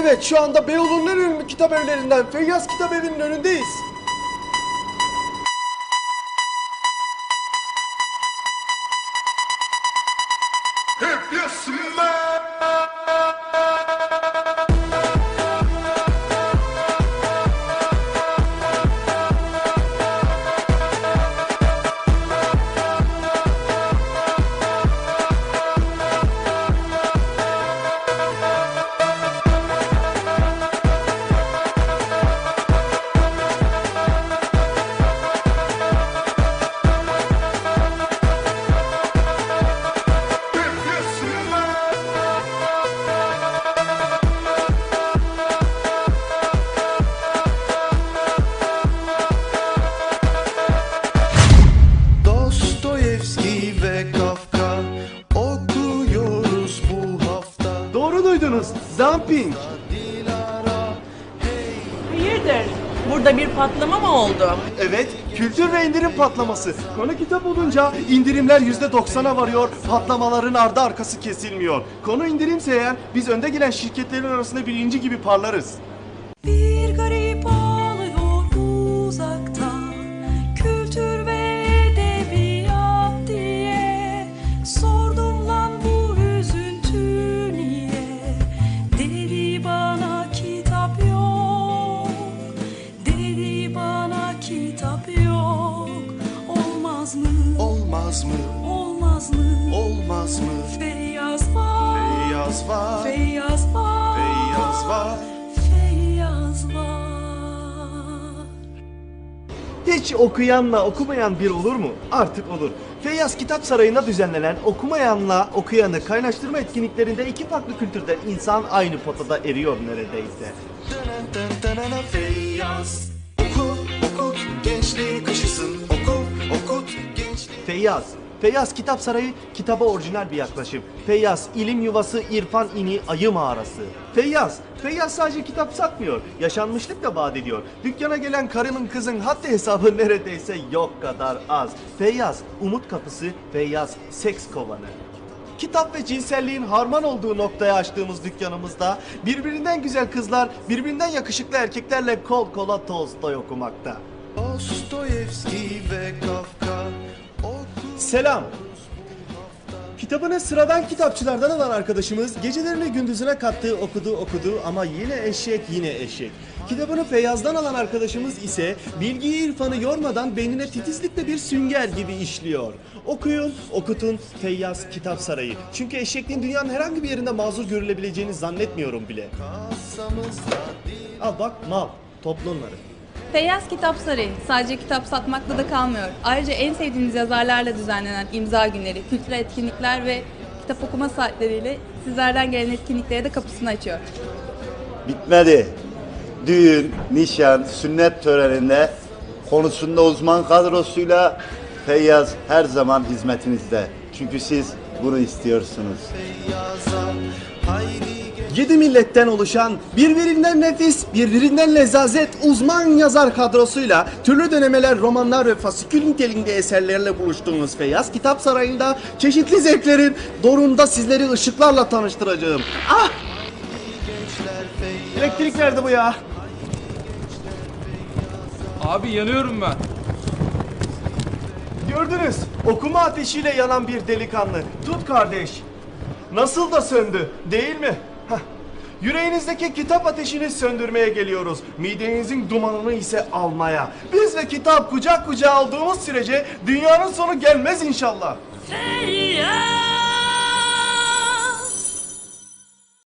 Evet şu anda Beyoğlu'nun en ünlü kitap evlerinden Feyyaz Kitap Evi'nin önündeyiz. Dumping. Hayırdır? Burada bir patlama mı oldu? Evet, kültür ve indirim patlaması. Konu kitap olunca indirimler %90'a varıyor, patlamaların ardı arkası kesilmiyor. Konu indirimse eğer biz önde gelen şirketlerin arasında birinci gibi parlarız. Kitap yok Olmaz mı? Olmaz mı? Olmaz mı? Olmaz mı? Feyyaz var Beyaz var, Feyyaz var. Feyyaz var Hiç okuyanla okumayan bir olur mu? Artık olur. Feyyaz Kitap Sarayı'nda düzenlenen okumayanla okuyanı kaynaştırma etkinliklerinde iki farklı kültürden insan aynı potada eriyor neredeyse. Feyyaz. Oku, okut, gençliği kışısın. Oku, okut, gençliği. Feyyaz. Feyyaz Kitap Sarayı kitaba orijinal bir yaklaşım. Feyyaz ilim yuvası, irfan ini, ayı mağarası. Feyyaz. Feyyaz sadece kitap satmıyor. Yaşanmışlık da vaat ediyor. Dükkana gelen karının kızın haddi hesabı neredeyse yok kadar az. Feyyaz umut kapısı, Feyyaz seks kovanı. Kitap ve cinselliğin harman olduğu noktaya açtığımız dükkanımızda birbirinden güzel kızlar, birbirinden yakışıklı erkeklerle kol kola Tolstoy okumakta. Dostoyevski ve Kafka. Selam. Kitabını sıradan kitapçılardan alan arkadaşımız gecelerini gündüzüne kattığı okudu okudu ama yine eşek yine eşek. Kitabını Feyyaz'dan alan arkadaşımız ise bilgiyi irfanı yormadan beynine titizlikle bir sünger gibi işliyor. Okuyun, okutun Feyyaz Kitap Sarayı. Çünkü eşekliğin dünyanın herhangi bir yerinde mazur görülebileceğini zannetmiyorum bile. Al bak mal, topla onları. Feyyaz Kitap Sarayı sadece kitap satmakla da kalmıyor. Ayrıca en sevdiğiniz yazarlarla düzenlenen imza günleri, kültürel etkinlikler ve kitap okuma saatleriyle sizlerden gelen etkinliklere de kapısını açıyor. bitmedi. Düğün, nişan, sünnet töreninde konusunda uzman kadrosuyla Feyyaz her zaman hizmetinizde. Çünkü siz bunu istiyorsunuz. Yedi milletten oluşan birbirinden nefis, birbirinden lezazet uzman yazar kadrosuyla türlü dönemeler, romanlar ve fasikül niteliğinde eserlerle buluştuğunuz Feyyaz Kitap Sarayı'nda çeşitli zevklerin dorunda sizleri ışıklarla tanıştıracağım. Ah! Elektrik nerede bu ya? Abi yanıyorum ben. Gördünüz, okuma ateşiyle yanan bir delikanlı. Tut kardeş. Nasıl da söndü, değil mi? Hah. Yüreğinizdeki kitap ateşini söndürmeye geliyoruz. Midenizin dumanını ise almaya. Biz ve kitap kucak kucağa aldığımız sürece dünyanın sonu gelmez inşallah. Feyyaz